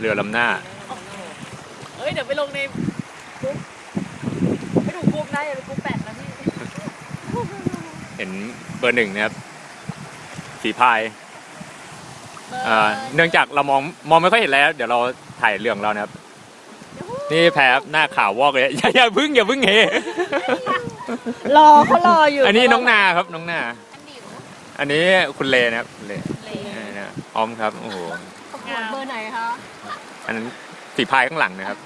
เรือลำหน้าเอ้ย เดี๋ยวไปลงในกรุ๊ปไปดูกรุ๊ปได้อย่าไปกรุ๊ปแปดนะพี่เห็นเบอร์หนึ่งนะครับฝีพายอ่าเนื่องจากเรามองมองไม่ค่อยเห็นแล้ว เดี๋ยวเราถ่ายเรื่องเรานะครับ นี่แพรครับหน้าขาววอกเลยอย่าอย่าพึ่งอย่าพึ่งเฮรอเขารออยู่อันนี้น้องนาครับน้องนา อันดิวอันนี้คุณเลนะครับคุณเลเลนี่นะออมครับโอ้โหประกวดเบอร์ไหนคะ อันนั้นฝีพายข้างหลังนะครับ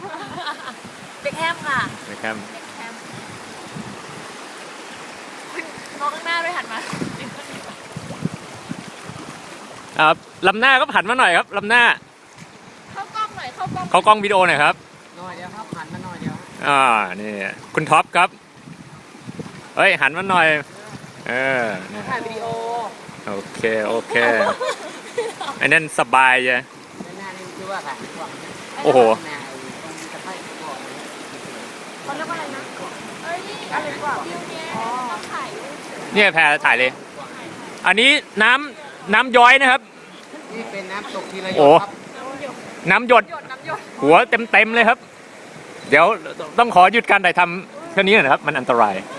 เบคแฮมค่ะนะครับเบคแฮมมองข้างหน้าด้วยหันมาครับลำหน้าก็หันมาหน่อยครับลำหน้า เข้ากล้องหน่อยเข้ากล้องเขากล้องวิดีโอหน่อยครับหน่อยเดียวครับหันมาหน่อยเดียวอ่านี่คุณท็อปครับเฮ้ยหันมาหน่อยเออนี่ถ่ายวิดีโอโอเคโอเคอันนั้นสบายจ้ะ ด้านหน้านี่คือว่าถ่ายกล่องนะโอ้โหข้างหน้าไอ้ตรงตะไคร้ก่อนนะเขาเรียกว่าอะไรนะ เอ้ยอะไรกว่าอ๋อถ่ายรูปเฉยเนี่ยแพรถ่ายเลย อันนี้น้ำน้ำย้อยนะครับ นี่เป็นน้ำตกทีละหยโอ้ดครับน้ำหยดน้ำหยด หยดน้ำหยดหัวเต็มเต็มๆเลยครับ เดี๋ยวต้องขอหยุดการถ่ายทำแค่นี้ก่อนนะครับ มันอันตรายเ